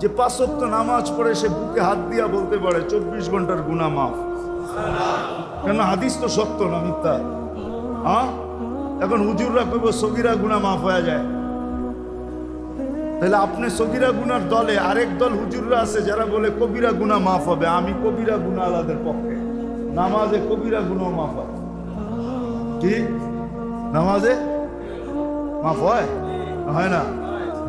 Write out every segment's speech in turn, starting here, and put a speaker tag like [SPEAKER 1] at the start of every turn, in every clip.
[SPEAKER 1] যে পাঁচক্ত নামাজ পড়ে সে বুকে হাত দিয়া বলতে পারে, চব্বিশ ঘণ্টার গুণা মাফ। কেন হাদিস তো সত্য না মিথ্যা। হ্যাঁ এখন হুজুররা কইব, সগিরা গুণা মাফ হয়ে যায়। তাহলে আপনি সগিরা গুনার দলে আরেক দল হুজুররা আছে যারা বলে, কবিরা গুণা মাফ হবে। আমি কবিরা গুণা আলাদের পক্ষে। নামাজে কবিরা গুণা মাফ হয়। কি? নামাজে মাফ হয়? হয় না।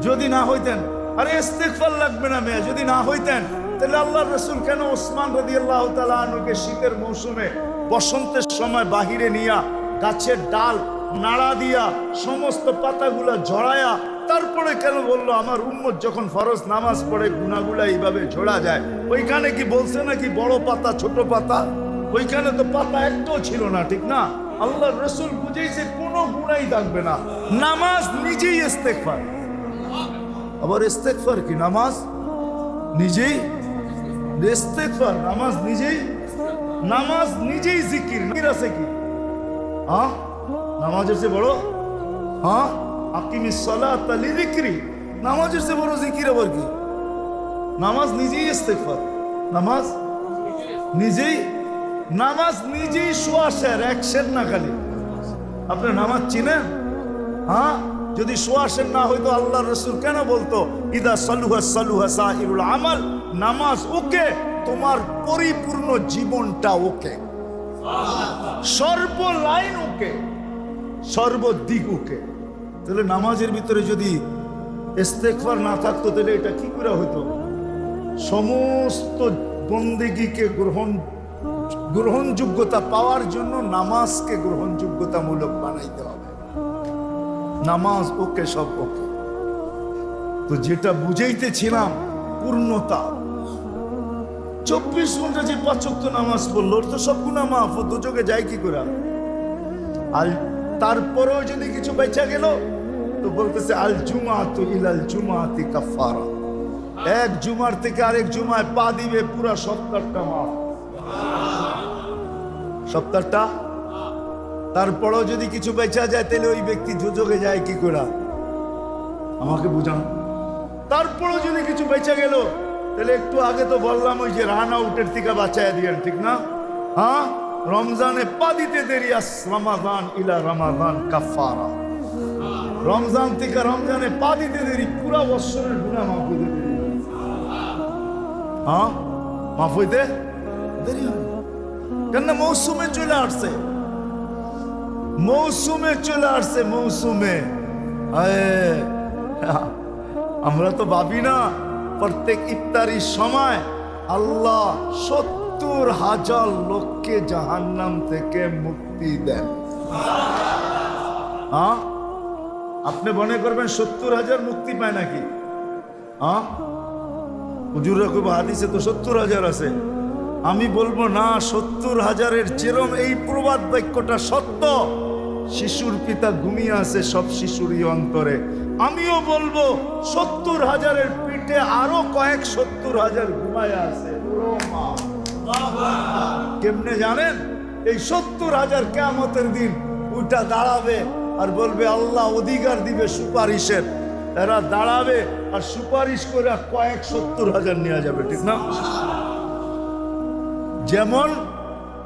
[SPEAKER 1] যদি না হইতেন আরে ইস্তেগফার লাগবে না মেয়ে, যদি না হইতেন, তাহলে আল্লাহ রসুল কেন ওসমান রদি আল্লাহ তালুকে শীতের মৌসুমে বসন্তের সময় বাহিরে নিয়া গাছের ডাল নাড়া দিয়া সমস্ত পাতাগুলা ঝরায়া তারপরে কেন বলল, আমার উম্মত যখন ফরজ নামাজ পড়ে গুনাগুলা এইভাবে ঝোড়া যায়? ওইখানে কি বলছে নাকি বড় পাতা, ছোট পাতা? ওইখানে তো পাতা একটাও ছিল না, ঠিক না? আল্লাহ রসুল বুঝেছে কোনো গুণাই থাকবে না। নামাজ নিজেই ইস্তেকফার আবার ইস্তেকফার কি? নামাজ? নিজেই? ইস্তেকফার নামাজ নিজেই? নামাজ নিজেই জিকির। জিকির আছে কি? হ্যাঁ নামাজের চেয়ে বড়? হ্যাঁ আকিমি সালাত আলি জিকিরি নামাজের চেয়ে বড় জিকির আবার কি? নামাজ নিজেই ইস্তেকফার নামাজ নিজেই? নামাজ নিজেই সোয়াশের এক শের না খালি। আপনি নামাজ চিনেন? হ্যাঁ যদি সোয়াশের না হইতো আল্লাহ রসুল কেন বলতো, ইদা সালুহা সালুহা সাহিরুল আমাল নামাজ ওকে, তোমার পরিপূর্ণ জীবনটা ওকে। সর্ব লাইন ওকে, সর্বদিক ওকে। তাহলে নামাজের ভিতরে যদি ইস্তেকফার না থাকতো, তাহলে এটা কি করে হইতো? সমস্ত বন্দেগীকে গ্রহণ, গ্রহণযোগ্যতা পাওয়ার জন্য নামাজকে গ্রহণযোগ্যতামূলক বানাইতে হবে। নামাজ ওকে সব ওকে। তো যেটা বুঝাইতেছিলাম, পূর্ণতা। চব্বিশ ঘণ্টা যে পাঁচক্ত নামাজ পড়ল তো সব গুণা মাফ, ও দুযোগে যায় কি করে? আর তারপরেও যদি কিছু বেচা গেল, তো বলতেছে, আল জুমা জুমাত ইলাল জুমাতি কাফারা এক জুমার থেকে আরেক জুমায় পা দিবে, পুরা সপ্তাহটা মাফ। সপ্তাহটা তারপরেও যদি কিছু বেচা যায়, তাহলে ওই ব্যক্তি যোজকে যায় কি করে? আমাকে বুঝান তারপরেও যদি কিছু বেচা গেল, তাহলে একটু আগে তো বললাম ওই যে রান আউটের থেকে বাঁচায় দিয়েন, ঠিক না? হ্যাঁ? রমজানে পা দিতে দেরি আস, রমাদান ইলা রমাদান কাফারা রমজান থেকে রমজানে পা দিতে দেরি, পুরা বৎসরের গুণা মাফ হইতে দেরি। হ্যাঁ? মাফ হইতে দেরি কেন মৌসুমে চলে আসছে। মৌসুমে চলে আসছে, মৌসুমে। আমরা তো ভাবি না, প্রত্যেক ইফতারির সময় আল্লাহ সত্তর হাজার লোককে জাহান্নাম থেকে মুক্তি দেন। হ্যাঁ আপনি মনে করবেন সত্তর হাজার মুক্তি পায় নাকি? হ্যাঁ হাদিসে তো সত্তর হাজার আছে। আমি বলব, না, সত্তর হাজারের চেরম এই প্রবাদ বাক্যটা সত্য। শিশুর পিতা ঘুমিয়ে আছে, সব শিশুরই অন্তরে। আমিও বলব, সত্তর হাজারের পিঠে আরও কয়েক সত্তর হাজার ঘুমায় আছে। কেমনে জানেন? এই সত্তর হাজার কেমতের দিন ওইটা দাঁড়াবে আর বলবে, আল্লাহ অধিকার দিবে সুপারিশের। এরা দাঁড়াবে আর সুপারিশ করে কয়েক সত্তর হাজার নেওয়া যাবে, ঠিক না? যেমন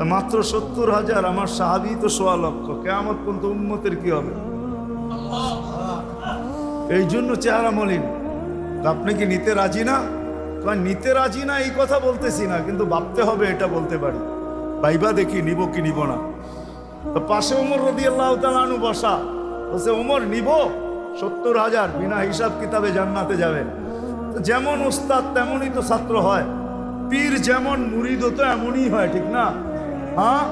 [SPEAKER 1] মাত্র সত্তর হাজার আমার সাহাবি তো সোয়া লক্ষ। কেমন পর্যন্ত উন্মতের কি হবে? এই জন্য চেহারা মলিন। আপনি কি নিতে রাজি না? নিতে রাজি না, এই কথা বলতেছি না, কিন্তু ভাবতে হবে এটা বলতে পারি। ভাইবা দেখি, নিব কি নিব না। তো পাশে ওমর রদি আল্লাহ তালু বসা। বলছে, ওমর, নিব। সত্তর হাজার, বিনা হিসাব কিতাবে জান্নাতে যাবে যেমন উস্তাদ তেমনই তো ছাত্র হয়। পীর যেমন মুরিদ তো এমনই হয়, ঠিক না? হ্যাঁ?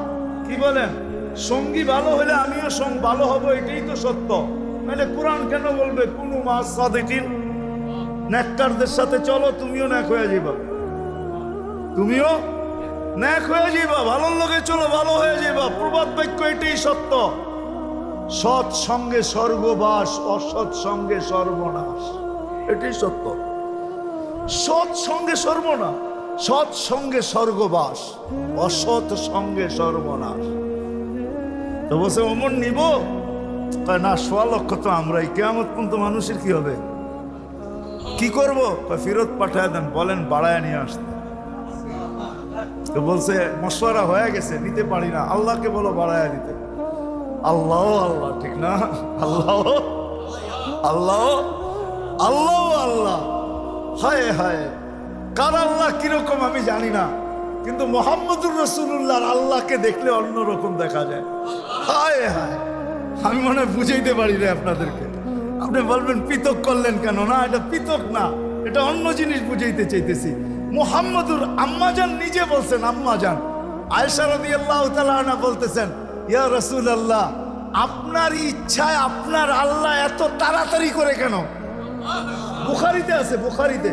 [SPEAKER 1] কি বলেন সঙ্গী ভালো হলে আমিও সঙ্গ ভালো হব, এটাই তো সত্য। নাহলে কোরআন কেন বলবে? কোনো মাস সাদিকিন। নেককারদের সাথে চলো, তুমিও ন্যাক হয়ে যাবা তুমিও ন্যাক হয়ে যাবা ভালোর লোকে চলো, ভালো হয়ে যাবা প্রবাদ বাক্য এটাই সত্য। সৎ সঙ্গে স্বর্গবাস, অসৎ সঙ্গে সর্বনাশ। এটাই সত্য। সৎ সঙ্গে সর্বনাশ। সৎ সঙ্গে স্বর্গবাস, অসৎ সঙ্গে সর্বনাশ। তো বসে অমর নিব? না, সোয়া লক্ষ তো আমরাই। কেমন পর্যন্ত মানুষের কি হবে? কি করব? ফেরত পাঠায় দেন, বলেন, বাড়ায় নিয়ে আসতে। তো বলছে, মশওয়ারা হয়ে গেছে, নিতে পারি না। আল্লাহকে বলো, বাড়ায় দিতে। আল্লাহ আল্লাহ, ঠিক না? আল্লাহ আল্লাহ আল্লাহ আল্লাহ। হায় হায় কার আল্লাহ কীরকম আমি জানি না। কিন্তু মোহাম্মদুর রসুল্লাহর আল্লাহকে দেখলে অন্যরকম দেখা যায়। হায় হায়, আমি মনে হয় বুঝাইতে পারি না আপনাদেরকে। আপনি বলবেন, পৃথক করলেন কেন? না, এটা পৃথক না, এটা অন্য জিনিস বুঝাইতে চাইতেছি। মোহাম্মদুর আম্মাজান নিজে বলছেন, আম্মাজান। আয়সা রদি আল্লাহ বলতেছেন, ইয়া রসুল আল্লাহ আপনার ইচ্ছায় আপনার আল্লাহ এত তাড়াতাড়ি করে কেন? বুখারিতে আছে, বুখারিতে।